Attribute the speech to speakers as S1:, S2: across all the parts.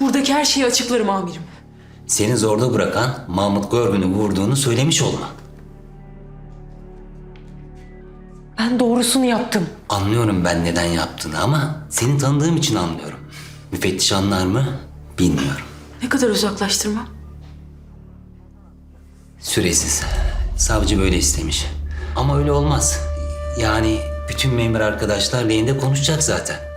S1: Buradaki her şeyi açıklarım amirim.
S2: Seni zorda bırakan Mahmut Görgün'ü vurduğunu söylemiş olma.
S1: Ben doğrusunu yaptım.
S2: Anlıyorum ben neden yaptığını ama seni tanıdığım için anlıyorum. Müfettiş anlar mı bilmiyorum.
S1: Ne kadar uzaklaştırmam?
S2: Süresiz. Savcı böyle istemiş. Ama öyle olmaz. Yani bütün memur arkadaşlar lehinde konuşacak zaten.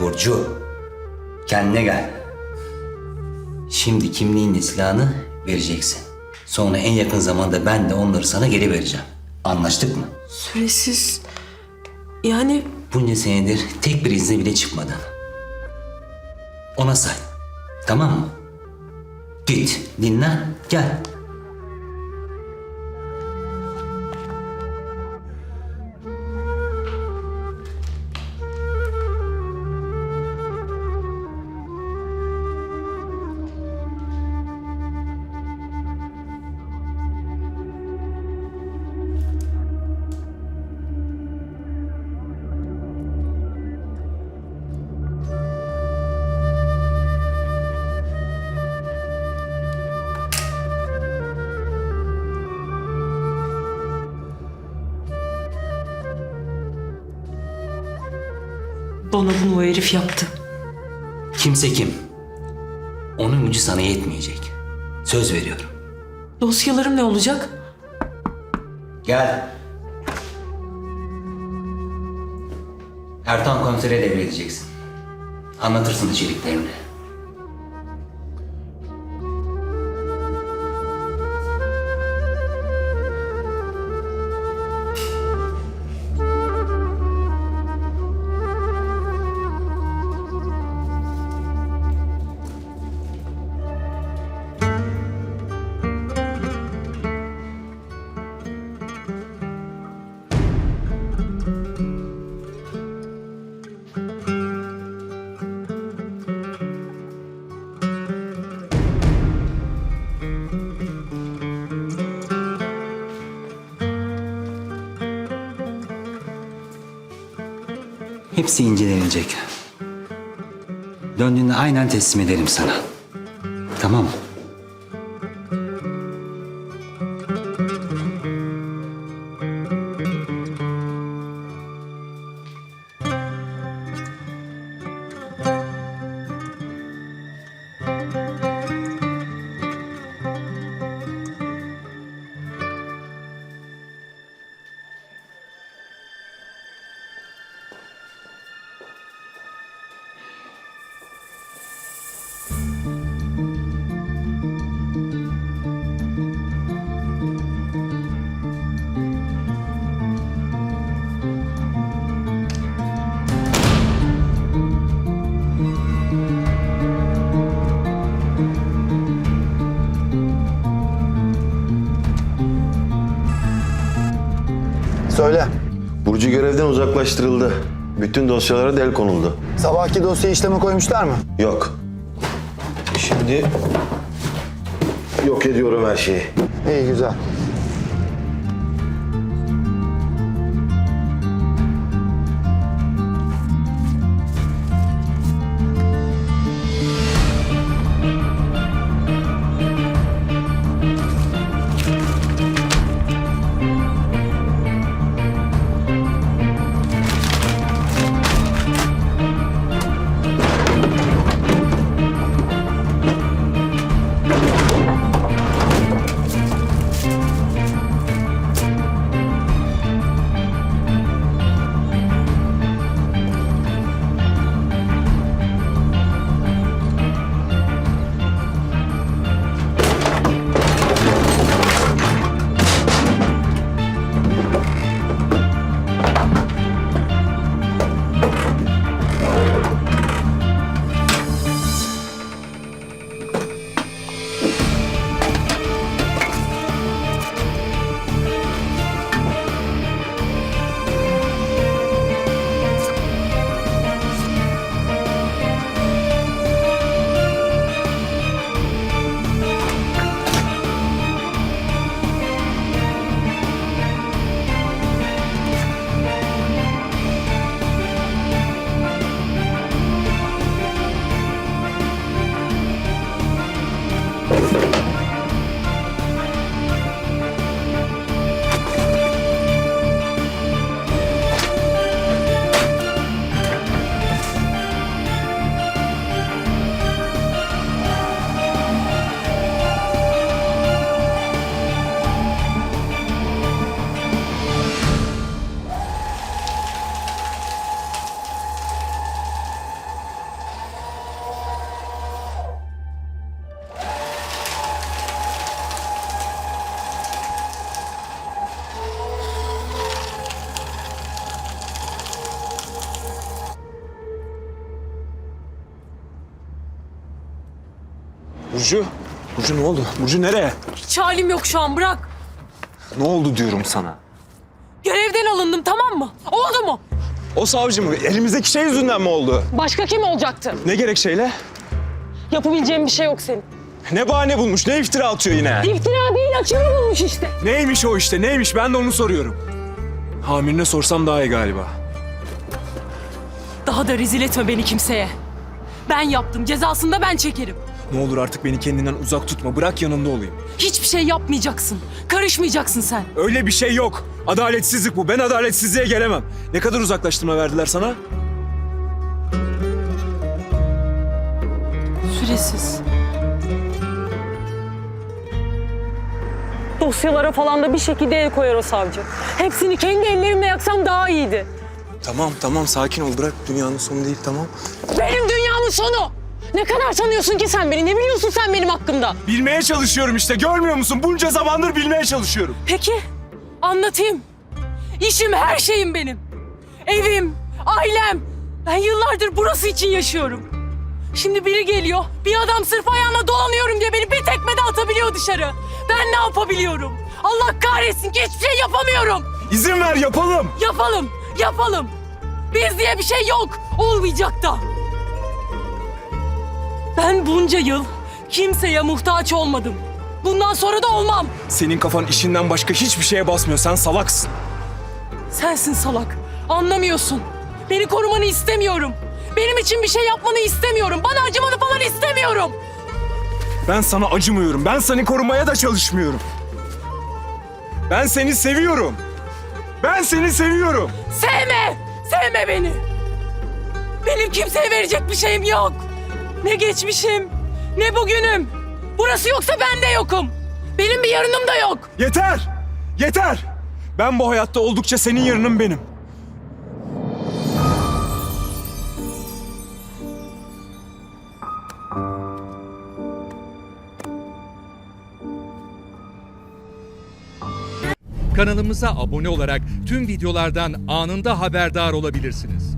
S2: Burcu, kendine gel. Şimdi kimliğinle silahını vereceksin. Sonra en yakın zamanda ben de onları sana geri vereceğim. Anlaştık mı?
S1: Süresiz. Yani
S2: Bunca senedir tek bir izne bile çıkmadın. Ona say. Tamam mı? Git, dinlen, gel.
S1: Bana bunu o herif yaptı.
S2: Kimse kim? Onun gücü sana yetmeyecek. Söz veriyorum.
S1: Dosyalarım ne olacak?
S2: Gel. Ertan komisere devredeceksin. Anlatırsın içeriklerini. Hepsi incelenecek. Döndüğünde aynen teslim ederim sana. Tamam mı?
S3: Söyle.
S4: Burcu görevden uzaklaştırıldı. Bütün dosyalara del konuldu.
S3: Sabahki dosyayı işleme koymuşlar mı?
S4: Yok. Şimdi yok ediyorum her şeyi.
S3: İyi güzel.
S5: Burcu. Burcu ne oldu? Burcu nereye?
S1: Hiç halim yok şu an bırak.
S5: Ne oldu diyorum sana.
S1: Görevden alındım tamam mı? Oldu mu?
S5: O savcı mı? Elimizdeki şey yüzünden mi oldu?
S6: Başka kim olacaktı?
S5: Ne gerekçeyle?
S6: Yapabileceğim bir şey yok senin.
S5: Ne bahane bulmuş? Ne iftira atıyor yine?
S6: İftira değil açığını bulmuş işte.
S5: Neymiş o işte? Neymiş? Ben de onu soruyorum. Hamirine sorsam daha iyi galiba.
S1: Daha da rezil etme beni kimseye. Ben yaptım. Cezasını da ben çekerim.
S5: Ne olur artık beni kendinden uzak tutma. Bırak yanında olayım.
S1: Hiçbir şey yapmayacaksın. Karışmayacaksın sen.
S5: Öyle bir şey yok. Adaletsizlik bu. Ben adaletsizliğe gelemem. Ne kadar uzaklaştırma verdiler sana?
S1: Süresiz.
S6: Dosyalara falan da bir şekilde el koyar o savcı. Hepsini kendi ellerimle yaksam daha iyiydi.
S5: Tamam tamam sakin ol. Bırak dünyanın sonu değil tamam.
S6: Benim dünyamın sonu. Ne kadar tanıyorsun ki sen beni? Ne biliyorsun sen benim hakkımda?
S5: Bilmeye çalışıyorum işte. Görmüyor musun? Bunca zamandır bilmeye çalışıyorum.
S1: Peki anlatayım. İşim her şeyim benim. Evim, ailem. Ben yıllardır burası için yaşıyorum. Şimdi biri geliyor. Bir adam sırf ayağına dolanıyorum diye beni bir tekmede atabiliyor dışarı. Ben ne yapabiliyorum? Allah kahretsin ki hiçbir şey yapamıyorum.
S5: İzin ver yapalım.
S1: Yapalım, yapalım. Biz diye bir şey yok. Olmayacak da. Ben bunca yıl kimseye muhtaç olmadım. Bundan sonra da olmam.
S5: Senin kafan işinden başka hiçbir şeye basmıyor. Sen salaksın.
S1: Sensin salak. Anlamıyorsun. Beni korumanı istemiyorum. Benim için bir şey yapmanı istemiyorum. Bana acımanı falan istemiyorum.
S5: Ben sana acımıyorum. Ben seni korumaya da çalışmıyorum. Ben seni seviyorum. Ben seni seviyorum.
S1: Sevme! Sevme beni! Benim kimseye verecek bir şeyim yok. Ne geçmişim, ne bugünüm. Burası yoksa ben de yokum. Benim bir yarınım da yok.
S5: Yeter! Yeter! Ben bu hayatta oldukça senin yarının benim.
S7: Kanalımıza abone olarak tüm videolardan anında haberdar olabilirsiniz.